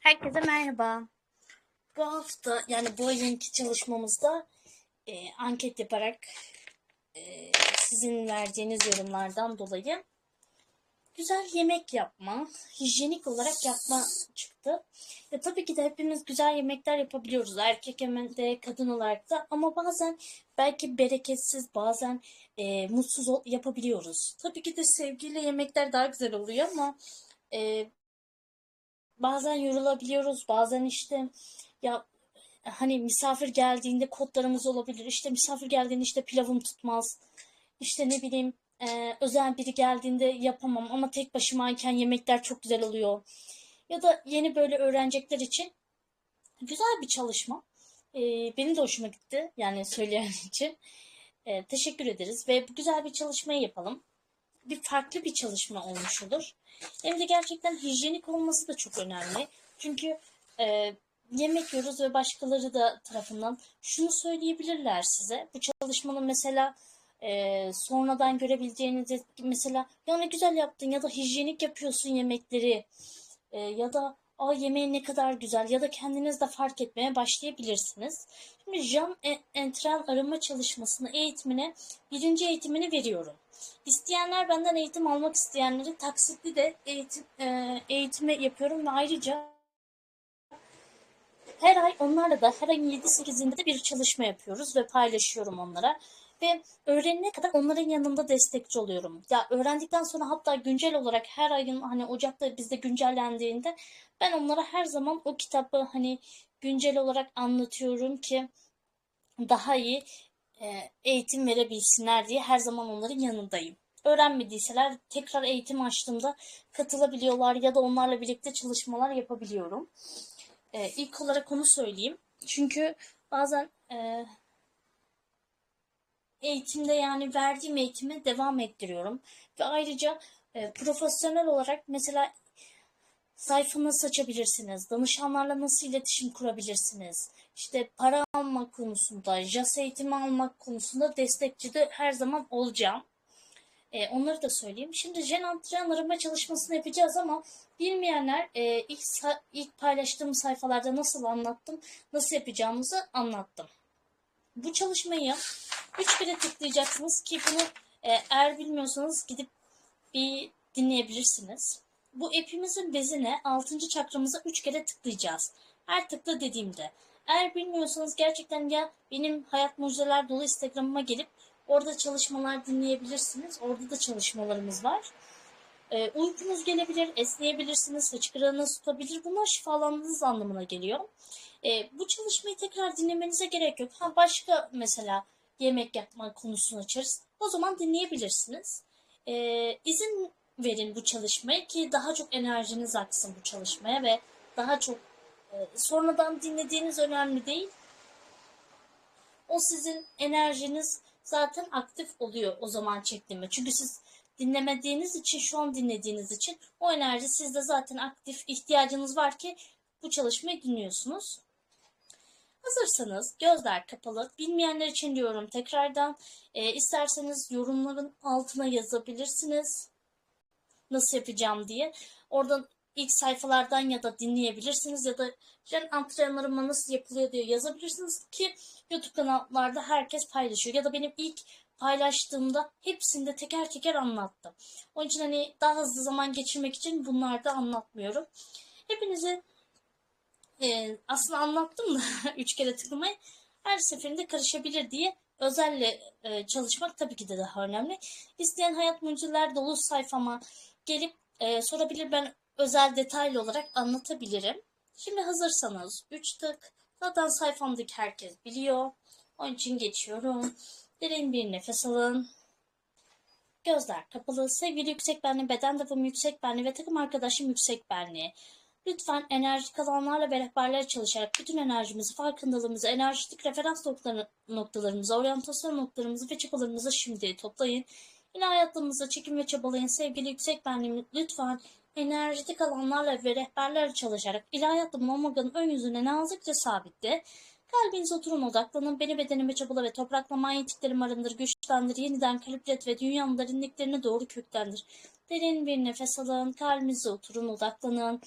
Herkese merhaba. Bu hafta yani bu ayınki çalışmamızda e, anket yaparak e, sizin verdiğiniz yorumlardan dolayı güzel yemek yapma, hijyenik olarak yapma çıktı. Ve tabii ki de hepimiz güzel yemekler yapabiliyoruz. Erkek hem de kadın olarak da ama bazen belki bereketsiz, bazen e, mutsuz yapabiliyoruz. Tabii ki de sevgiyle yemekler daha güzel oluyor ama e, bazen yorulabiliyoruz, bazen işte ya hani misafir geldiğinde kodlarımız olabilir. İşte misafir geldiğinde işte pilavım tutmaz. İşte ne bileyim e, özel biri geldiğinde yapamam ama tek başımayken yemekler çok güzel oluyor. Ya da yeni böyle öğrenecekler için güzel bir çalışma. E, benim de hoşuma gitti yani söyleyen için. E, teşekkür ederiz ve bu güzel bir çalışmayı yapalım. Bir farklı bir çalışma olmuş olur. Hem de gerçekten hijyenik olması da çok önemli. Çünkü e, yemek yiyoruz ve başkaları da tarafından şunu söyleyebilirler size. Bu çalışmanın mesela e, sonradan görebileceğiniz mesela ya ne güzel yaptın ya da hijyenik yapıyorsun yemekleri e, ya da Aa, yemeğin ne kadar güzel ya da kendiniz de fark etmeye başlayabilirsiniz. Şimdi jam e- entral arama çalışmasını eğitimine birinci eğitimini veriyorum. İsteyenler benden eğitim almak isteyenleri taksitli de eğitim e, eğitime yapıyorum ve ayrıca her ay onlarla da her ayın 7-8'inde de bir çalışma yapıyoruz ve paylaşıyorum onlara. Ve öğrenene kadar onların yanında destekçi oluyorum. Ya öğrendikten sonra hatta güncel olarak her ayın hani Ocak'ta bizde güncellendiğinde ben onlara her zaman o kitabı hani güncel olarak anlatıyorum ki daha iyi e, eğitim verebilsinler diye her zaman onların yanındayım. Öğrenmediyseler tekrar eğitim açtığımda katılabiliyorlar ya da onlarla birlikte çalışmalar yapabiliyorum. E, ilk olarak onu söyleyeyim. Çünkü bazen e, eğitimde yani verdiğim eğitimi devam ettiriyorum. Ve ayrıca e, profesyonel olarak mesela sayfa nasıl açabilirsiniz? Danışanlarla nasıl iletişim kurabilirsiniz? İşte para almak konusunda, JAS eğitimi almak konusunda destekçi de her zaman olacağım. E, onları da söyleyeyim. Şimdi gen antrenman arama çalışmasını yapacağız ama bilmeyenler e, ilk, ilk paylaştığım sayfalarda nasıl anlattım, nasıl yapacağımızı anlattım. Bu çalışmayı 3 kere tıklayacaksınız ki bunu e, eğer bilmiyorsanız gidip bir dinleyebilirsiniz. Bu app'imizin bezine 6. çakramıza 3 kere tıklayacağız. Her tıkla dediğimde. Eğer bilmiyorsanız gerçekten ya benim Hayat Mucizeler dolu Instagram'ıma gelip orada çalışmalar dinleyebilirsiniz. Orada da çalışmalarımız var. E, uykunuz gelebilir, esneyebilirsiniz, hıçkırığınız tutabilir. Bunlar şifalandığınız anlamına geliyor. E, bu çalışmayı tekrar dinlemenize gerek yok. Ha başka mesela yemek yapma konusunu açarız. O zaman dinleyebilirsiniz. E, izin verin bu çalışmaya ki daha çok enerjiniz aksın bu çalışmaya ve daha çok e, sonradan dinlediğiniz önemli değil. O sizin enerjiniz zaten aktif oluyor o zaman çektiğimde. Çünkü siz dinlemediğiniz için, şu an dinlediğiniz için o enerji sizde zaten aktif ihtiyacınız var ki bu çalışmayı dinliyorsunuz. Hazırsanız gözler kapalı. Bilmeyenler için diyorum tekrardan. E, isterseniz yorumların altına yazabilirsiniz. Nasıl yapacağım diye. Oradan ilk sayfalardan ya da dinleyebilirsiniz ya da gen antrenmanıma nasıl yapılıyor diye yazabilirsiniz ki YouTube kanallarda herkes paylaşıyor. Ya da benim ilk paylaştığımda hepsinde teker teker anlattım. Onun için hani daha hızlı zaman geçirmek için bunları da anlatmıyorum. Hepinize e, aslında anlattım da üç kere tıklamayı her seferinde karışabilir diye özelle e, çalışmak tabii ki de daha önemli. İsteyen Hayat Mucizeler dolu sayfama gelip e, sorabilir. Ben özel detaylı olarak anlatabilirim. Şimdi hazırsanız 3 tık. Zaten sayfamdaki herkes biliyor. Onun için geçiyorum. Derin bir nefes alın. Gözler kapalı. Sevgili yüksek benli, beden yapım yüksek benli ve takım arkadaşım yüksek benli. Lütfen enerjik alanlarla ve rehberlerle çalışarak bütün enerjimizi, farkındalığımızı, enerjik referans noktaları, noktalarımızı, oryantasyon noktalarımızı ve çabalarımızı şimdi toplayın. Yine hayatımızda çekim ve çabalayın. Sevgili yüksek benliğim lütfen enerjitik alanlarla ve rehberlerle çalışarak ilahiyatımın omurganın ön yüzüne nazikçe sabitle. Kalbinize oturun odaklanın. Beni bedenime çabala ve toprakla manyetiklerimi arındır, güçlendir, yeniden kaliplet ve dünyanın derinliklerine doğru köklendir. Derin bir nefes alın. Kalbinize oturun, odaklanın.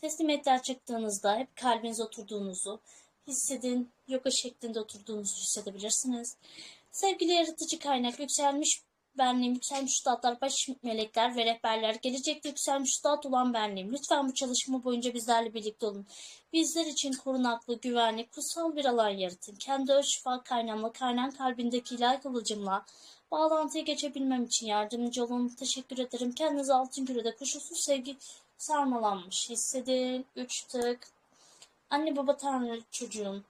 Teslimiyetler çıktığınızda hep kalbinize oturduğunuzu hissedin. Yoga şeklinde oturduğunuzu hissedebilirsiniz. Sevgili yaratıcı kaynak, yükselmiş benliğim, yükselmiş üstadlar, baş melekler ve rehberler, gelecekte yükselmiş üstad olan benliğim. Lütfen bu çalışma boyunca bizlerle birlikte olun. Bizler için korunaklı, güvenli, kutsal bir alan yaratın. Kendi öz şifa kaynağımla, kaynan kalbindeki ilahi kılıcımla bağlantıya geçebilmem için yardımcı olun. Teşekkür ederim. Kendinizi altın kürede koşulsuz sevgi sarmalanmış hissedin. Üç tık. Anne baba tanrı çocuğum.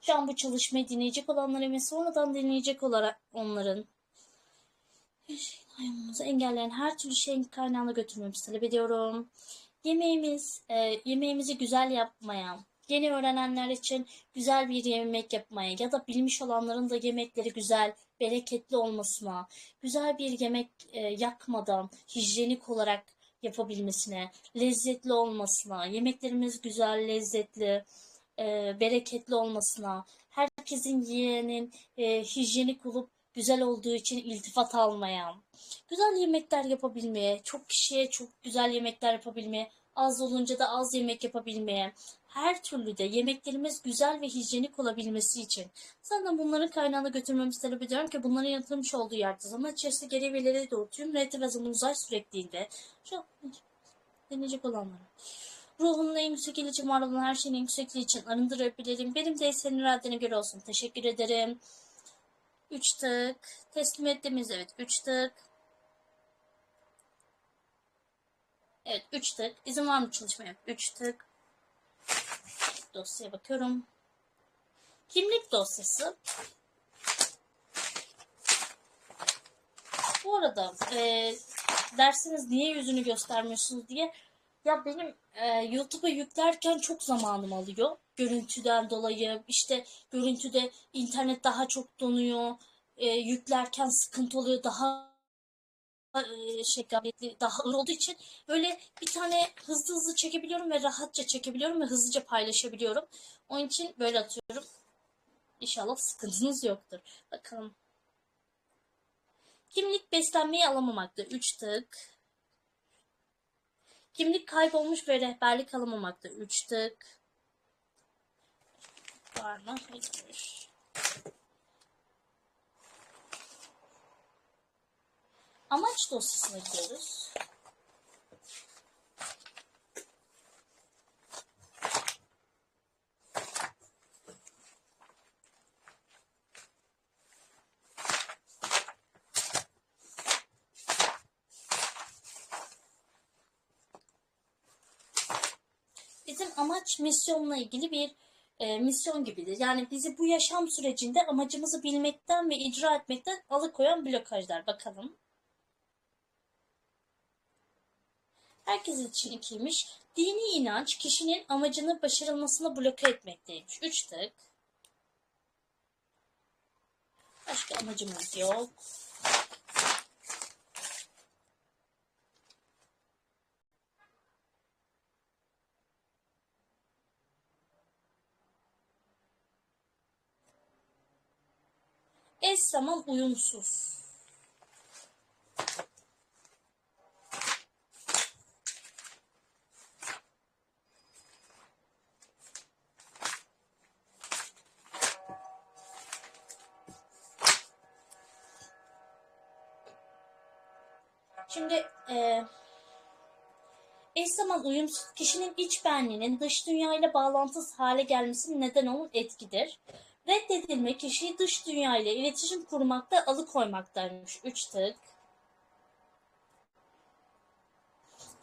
Şu an bu çalışmayı dinleyecek olanların ve sonradan dinleyecek olarak onların hayatımızı engelleyen her türlü şeyin kaynağına götürmemizi talep ediyorum. Yemeğimiz, e, yemeğimizi güzel yapmaya, yeni öğrenenler için güzel bir yemek yapmaya ya da bilmiş olanların da yemekleri güzel, bereketli olmasına, güzel bir yemek e, yakmadan hijyenik olarak yapabilmesine, lezzetli olmasına, yemeklerimiz güzel, lezzetli, e, bereketli olmasına, herkesin yiyenin e, hijyenik olup güzel olduğu için iltifat almaya, güzel yemekler yapabilmeye, çok kişiye çok güzel yemekler yapabilmeye, az olunca da az yemek yapabilmeye, her türlü de yemeklerimiz güzel ve hijyenik olabilmesi için. Zaten bunların kaynağına götürmemizi talep ediyorum ki bunların yaratılmış olduğu yerde zaman içerisinde geri ve ileri doğru tüm reti ve zaman uzay sürekliliğinde şu an deneyecek olanlara. Ruhunun en yüksek ilacı var olan her şeyin en yüksekliği için arındırabilirim. Benim de senin iradene göre olsun. Teşekkür ederim. 3 tık. Teslim ettiğimiz evet 3 tık. Evet 3 tık. İzin var mı çalışmaya? 3 tık. Dosyaya bakıyorum. Kimlik dosyası. Bu arada e, dersiniz niye yüzünü göstermiyorsunuz diye. Ya benim e, YouTube'a yüklerken çok zamanım alıyor. Görüntüden dolayı işte görüntüde internet daha çok donuyor. E, yüklerken sıkıntı oluyor. Daha gayretli, daha ağır olduğu için böyle bir tane hızlı hızlı çekebiliyorum ve rahatça çekebiliyorum ve hızlıca paylaşabiliyorum. Onun için böyle atıyorum. İnşallah sıkıntınız yoktur. Bakalım. Kimlik beslenmeyi alamamakta. 3 tık. Kimlik kaybolmuş ve rehberlik alamamakta. 3 tık. Var mı? Hayır. Amaç dosyasına gidiyoruz. Bizim amaç misyonla ilgili bir e, misyon gibidir. Yani bizi bu yaşam sürecinde amacımızı bilmekten ve icra etmekten alıkoyan blokajlar. Bakalım. Herkes için ikiymiş. Dini inanç kişinin amacını başarılmasını bloke etmekteymiş. Üç tık. Başka amacımız yok. Eş zaman uyumsuz. Zaman uyumsuz kişinin iç benliğinin dış dünyayla bağlantısız hale gelmesinin neden olan etkidir. Reddedilme kişiyi dış dünya ile iletişim kurmakta alıkoymaktaymış. Üç tık.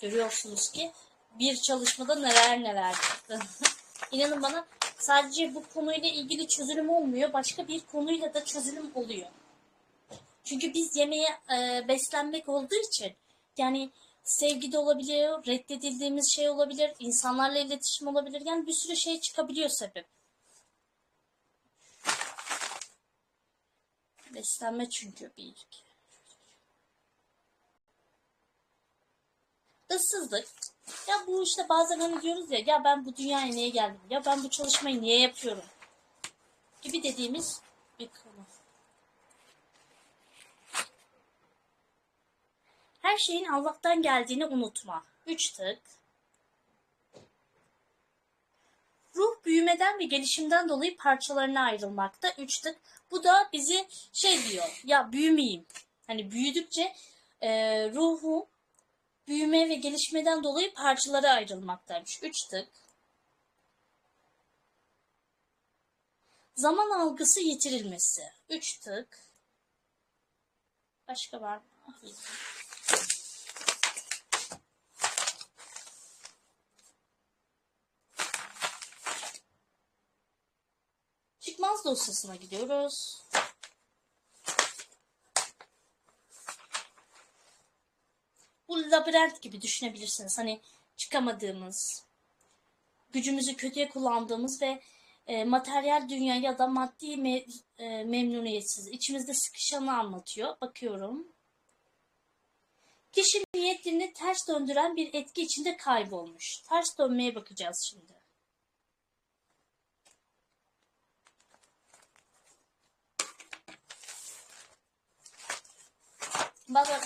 Görüyorsunuz ki bir çalışmada neler neler çıktı. İnanın bana sadece bu konuyla ilgili çözülüm olmuyor. Başka bir konuyla da çözülüm oluyor. Çünkü biz yemeğe e, beslenmek olduğu için yani sevgi de olabilir, reddedildiğimiz şey olabilir, insanlarla iletişim olabilir. Yani bir sürü şey çıkabiliyor sebep. Beslenme çünkü bir. Issızlık. Ya bu işte bazen hani diyoruz ya ya ben bu dünyaya niye geldim? Ya ben bu çalışmayı niye yapıyorum? Gibi dediğimiz bir konu. Her şeyin Allah'tan geldiğini unutma. Üç tık. Ruh büyümeden ve gelişimden dolayı parçalarına ayrılmakta. Üç tık. Bu da bizi şey diyor. Ya büyümeyeyim. Hani büyüdükçe e, ruhu büyüme ve gelişmeden dolayı parçalara ayrılmaktaymış. Üç tık. Zaman algısı yitirilmesi. Üç tık. Başka var mı? Çıkmaz dosyasına gidiyoruz. Bu labirent gibi düşünebilirsiniz. Hani çıkamadığımız, gücümüzü kötüye kullandığımız ve e, materyal dünya ya da maddi me- e, memnuniyetsiz, içimizde sıkışanı anlatıyor. Bakıyorum. Kişi niyetini ters döndüren bir etki içinde kaybolmuş. Ters dönmeye bakacağız şimdi. Bazen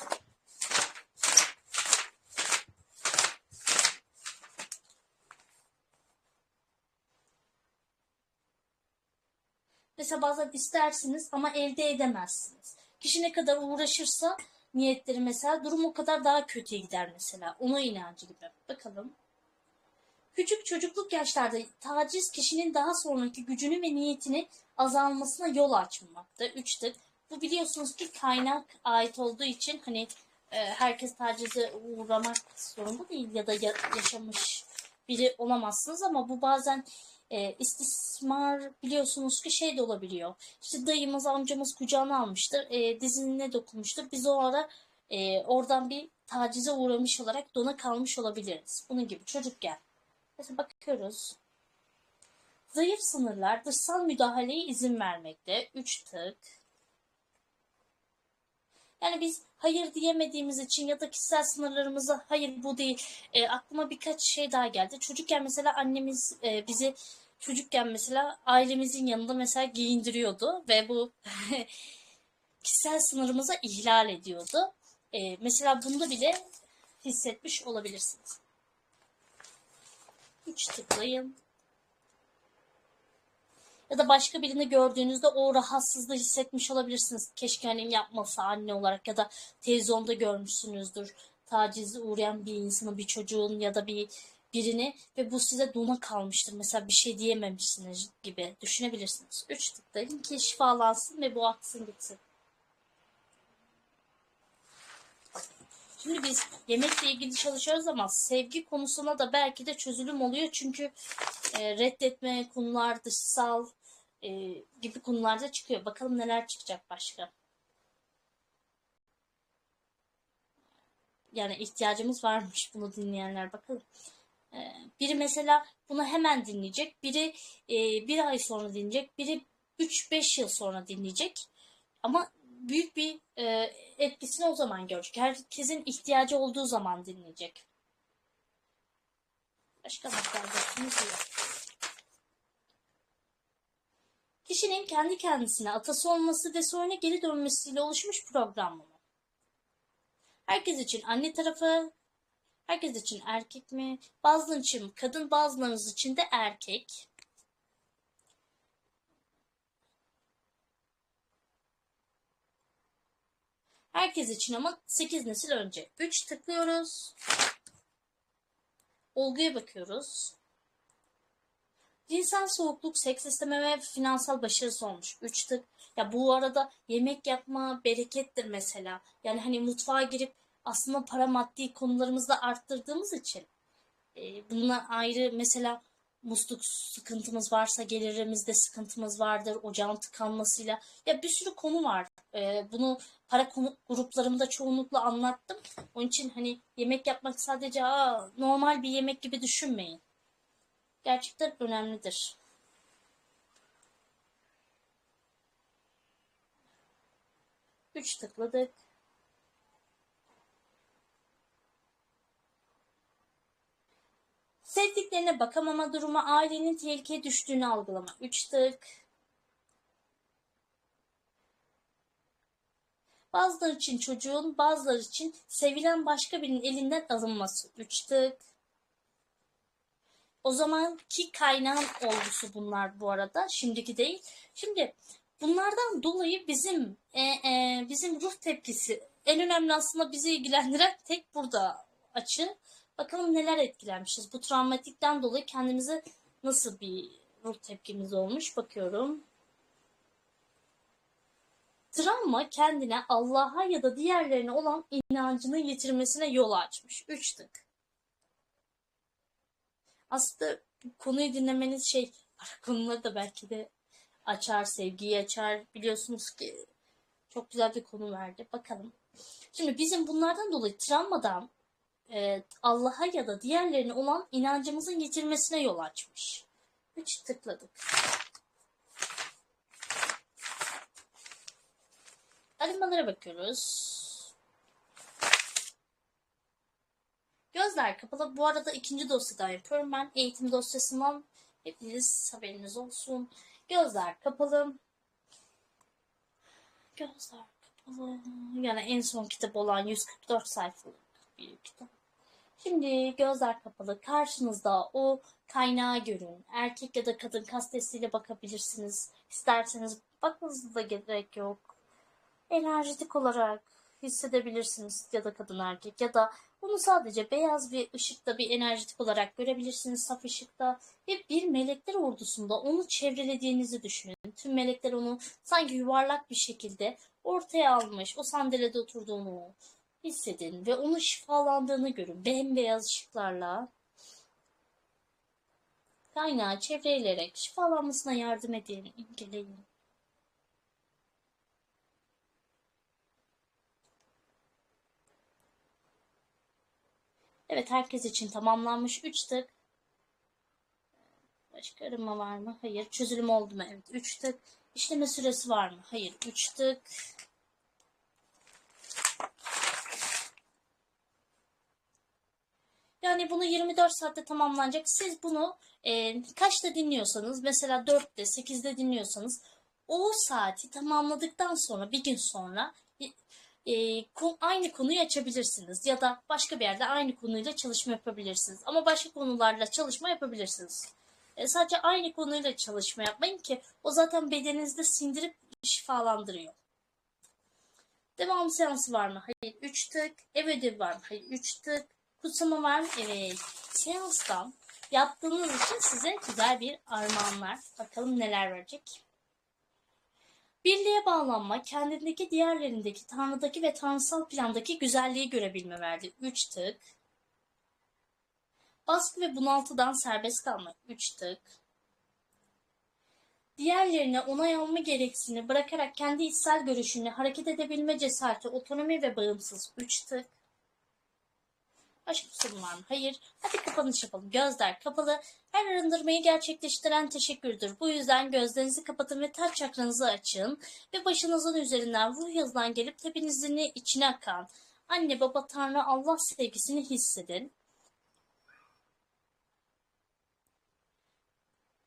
Mesela bazen istersiniz ama elde edemezsiniz. Kişi ne kadar uğraşırsa niyetleri mesela durum o kadar daha kötüye gider mesela. Ona inancı gibi. Bakalım. Küçük çocukluk yaşlarda taciz kişinin daha sonraki gücünü ve niyetini azalmasına yol açmakta. Üçtür. Bu biliyorsunuz ki kaynak ait olduğu için hani e, herkes tacize uğramak zorunda değil ya da ya- yaşamış biri olamazsınız ama bu bazen e, istismar biliyorsunuz ki şey de olabiliyor. İşte dayımız amcamız kucağına almıştır. E, dizine dokunmuştur. Biz o ara e, oradan bir tacize uğramış olarak dona kalmış olabiliriz. Bunun gibi çocukken. Mesela bakıyoruz. Zayıf sınırlar dışsal müdahaleye izin vermekte. Üç tık. Yani biz hayır diyemediğimiz için ya da kişisel sınırlarımıza hayır bu değil. E, aklıma birkaç şey daha geldi. Çocukken mesela annemiz e, bizi çocukken mesela ailemizin yanında mesela giyindiriyordu ve bu kişisel sınırımıza ihlal ediyordu. E, mesela bunda bile hissetmiş olabilirsiniz. Üç tıklayın. Ya da başka birini gördüğünüzde o rahatsızlığı hissetmiş olabilirsiniz. Keşke hani yapmasa anne olarak ya da televizyonda görmüşsünüzdür. Tacize uğrayan bir insanın, bir çocuğun ya da bir birini ve bu size dona kalmıştır. Mesela bir şey diyememişsiniz gibi düşünebilirsiniz. Üç tıklayın ki şifalansın ve bu aksın gitsin. Şimdi biz yemekle ilgili çalışıyoruz ama sevgi konusuna da belki de çözülüm oluyor. Çünkü e, reddetme konular, dışsal e, gibi konularda çıkıyor. Bakalım neler çıkacak başka. Yani ihtiyacımız varmış bunu dinleyenler bakalım. E, biri mesela bunu hemen dinleyecek, biri e, bir ay sonra dinleyecek, biri 3-5 yıl sonra dinleyecek. Ama büyük bir e, etkisini o zaman görecek. Herkesin ihtiyacı olduğu zaman dinleyecek. Başka maddelersiniz yok. Kişinin kendi kendisine atası olması ve sonra geri dönmesiyle oluşmuş program mı? Herkes için anne tarafı, herkes için erkek mi? Bazıları için kadın, bazılarınız için de erkek. Herkes için ama 8 nesil önce. 3 tıklıyoruz. Olguya bakıyoruz. Cinsel soğukluk, seks isteme ve finansal başarısı olmuş. 3 tık. Ya bu arada yemek yapma berekettir mesela. Yani hani mutfağa girip aslında para maddi konularımızda arttırdığımız için e, bununla ayrı mesela musluk sıkıntımız varsa gelirimizde sıkıntımız vardır. Ocağın tıkanmasıyla. Ya bir sürü konu var. E, bunu para konu, gruplarımda çoğunlukla anlattım. Onun için hani yemek yapmak sadece Aa, normal bir yemek gibi düşünmeyin. Gerçekten önemlidir. Üç tıkladık. Sevdiklerine bakamama durumu ailenin tehlikeye düştüğünü algılama. Üç tık. Bazıları için çocuğun, bazıları için sevilen başka birinin elinden alınması. Üç tık. O zamanki kaynağın olgusu bunlar bu arada. Şimdiki değil. Şimdi bunlardan dolayı bizim e, e, bizim ruh tepkisi en önemli aslında bizi ilgilendiren tek burada açı. Bakalım neler etkilenmişiz. Bu travmatikten dolayı kendimize nasıl bir ruh tepkimiz olmuş bakıyorum. Travma kendine Allah'a ya da diğerlerine olan inancını yitirmesine yol açmış. Üç tık. Aslında konuyu dinlemeniz şey, konuları da belki de açar, sevgiyi açar. Biliyorsunuz ki çok güzel bir konu verdi. Bakalım. Şimdi bizim bunlardan dolayı travmadan e, Allah'a ya da diğerlerine olan inancımızın yitirmesine yol açmış. Üç tıkladık. Arınmalara bakıyoruz. Gözler kapalı. Bu arada ikinci dosyadan yapıyorum ben. Eğitim dosyasından hepiniz haberiniz olsun. Gözler kapalı. Gözler kapalı. Yani en son kitap olan 144 sayfalık bir kitap. Şimdi gözler kapalı. Karşınızda o kaynağı görün. Erkek ya da kadın kastesiyle bakabilirsiniz. İsterseniz bakmanıza da gerek yok. Enerjitik olarak hissedebilirsiniz ya da kadın erkek ya da bunu sadece beyaz bir ışıkta bir enerjitik olarak görebilirsiniz saf ışıkta ve bir melekler ordusunda onu çevrelediğinizi düşünün. Tüm melekler onu sanki yuvarlak bir şekilde ortaya almış, o sandalyede oturduğunu hissedin ve onun şifalandığını görün. Bembeyaz ışıklarla kaynağı çevreleyerek şifalanmasına yardım edin, imgeleyin. Evet herkes için tamamlanmış 3 tık. Başka arama var mı? Hayır. Çözülüm oldu mu? Evet 3 tık. İşleme süresi var mı? Hayır 3 tık. Yani bunu 24 saatte tamamlanacak. Siz bunu e, kaçta dinliyorsanız mesela 4'te 8'de dinliyorsanız o saati tamamladıktan sonra bir gün sonra e, aynı konuyu açabilirsiniz ya da başka bir yerde aynı konuyla çalışma yapabilirsiniz. Ama başka konularla çalışma yapabilirsiniz. E, sadece aynı konuyla çalışma yapmayın ki o zaten bedeninizde sindirip şifalandırıyor. Devam seansı var mı? Hayır. 3 tık. Ev ödevi var mı? Hayır. 3 tık. Kutsama var mı? Evet. Seanstan yaptığınız için size güzel bir armağan var. Bakalım neler verecek. Birliğe bağlanma, kendindeki diğerlerindeki, tanrıdaki ve tanrısal plandaki güzelliği görebilme verdi. 3 tık. Baskı ve bunaltıdan serbest kalmak. 3 tık. Diğerlerine onay alma gereksini bırakarak kendi içsel görüşünü hareket edebilme cesareti, otonomi ve bağımsız. 3 tık. Bir sorun var mı? Hayır. Hadi kapanış yapalım. Gözler kapalı. Her arındırmayı gerçekleştiren teşekkürdür. Bu yüzden gözlerinizi kapatın ve taç çakranızı açın. Ve başınızın üzerinden ruh yazılan gelip tepinizin içine akan anne baba tanrı Allah sevgisini hissedin.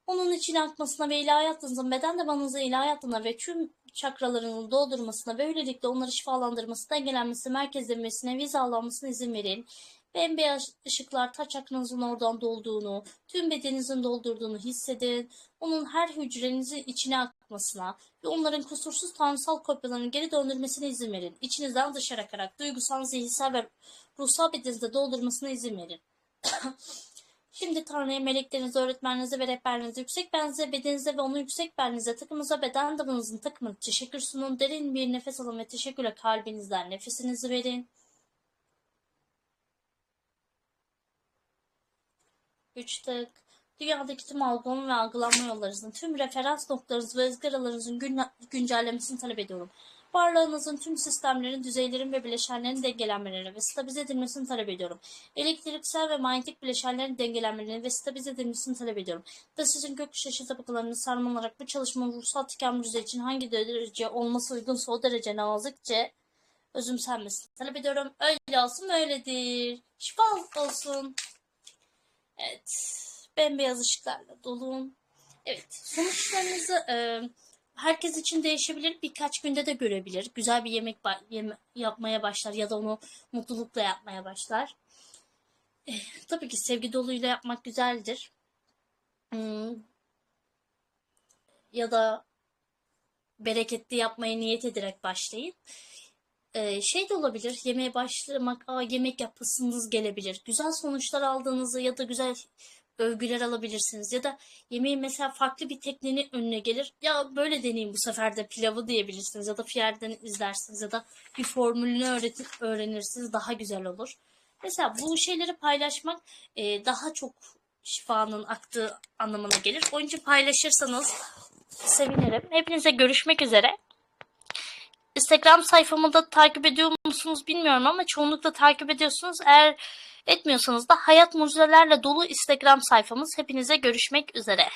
Onun içine akmasına ve ilahi hayatınızın beden tabanınızı ilahi hayatına ve tüm çakralarını doldurmasına ve öylelikle onları şifalandırmasına, dengelenmesi, merkezlenmesine, vizalanmasına izin verin. Bembeyaz ışıklar taç çakranızın oradan dolduğunu, tüm bedeninizin doldurduğunu hissedin. Onun her hücrenizi içine akmasına ve onların kusursuz tanrısal kopyalarını geri döndürmesine izin verin. İçinizden dışarı akarak duygusal, zihinsel ve ruhsal bedeninizde doldurmasına izin verin. Şimdi Tanrı'ya, meleklerinize, öğretmeninize ve rehberinize, yüksek beninize, bedeninize ve onun yüksek beninize, takımınıza, beden damınızın takımını teşekkür sunun. Derin bir nefes alın ve teşekkürle kalbinizden nefesinizi verin. Üç tık. Dünyadaki tüm algılama ve algılanma yollarınızın, tüm referans noktalarınız ve ızgaralarınızın gün, güncellemesini talep ediyorum. Varlığınızın tüm sistemlerin, düzeylerin ve bileşenlerin dengelenmelerini ve stabilize edilmesini talep ediyorum. Elektriksel ve manyetik bileşenlerin dengelenmelerini ve stabilize edilmesini talep ediyorum. Da sizin gökkuşaşı tabakalarını sarmalarak bu çalışmanın ruhsal tükenme düzeyi için hangi derece olması uygunsa o derece nazikçe özümsenmesini talep ediyorum. Öyle olsun öyledir. Şifa olsun. Evet. Bembeyaz ışıklarla dolu. Evet. Sonuçlarınızı e, herkes için değişebilir. Birkaç günde de görebilir. Güzel bir yemek yeme yapmaya başlar ya da onu mutlulukla yapmaya başlar. E, tabii ki sevgi doluyla yapmak güzeldir. Hmm, ya da bereketli yapmaya niyet ederek başlayın. Ee, şey de olabilir, yemeğe başlamak, aa yemek yapasınız gelebilir. Güzel sonuçlar aldığınızı ya da güzel övgüler alabilirsiniz. Ya da yemeğin mesela farklı bir tekniğinin önüne gelir. Ya böyle deneyeyim bu sefer de pilavı diyebilirsiniz. Ya da bir yerden izlersiniz ya da bir formülünü öğretin, öğrenirsiniz. Daha güzel olur. Mesela bu şeyleri paylaşmak e, daha çok şifanın aktığı anlamına gelir. Onun için paylaşırsanız sevinirim. Hepinize görüşmek üzere. Instagram sayfamı da takip ediyor musunuz bilmiyorum ama çoğunlukla takip ediyorsunuz. Eğer etmiyorsanız da hayat mucizelerle dolu Instagram sayfamız. Hepinize görüşmek üzere.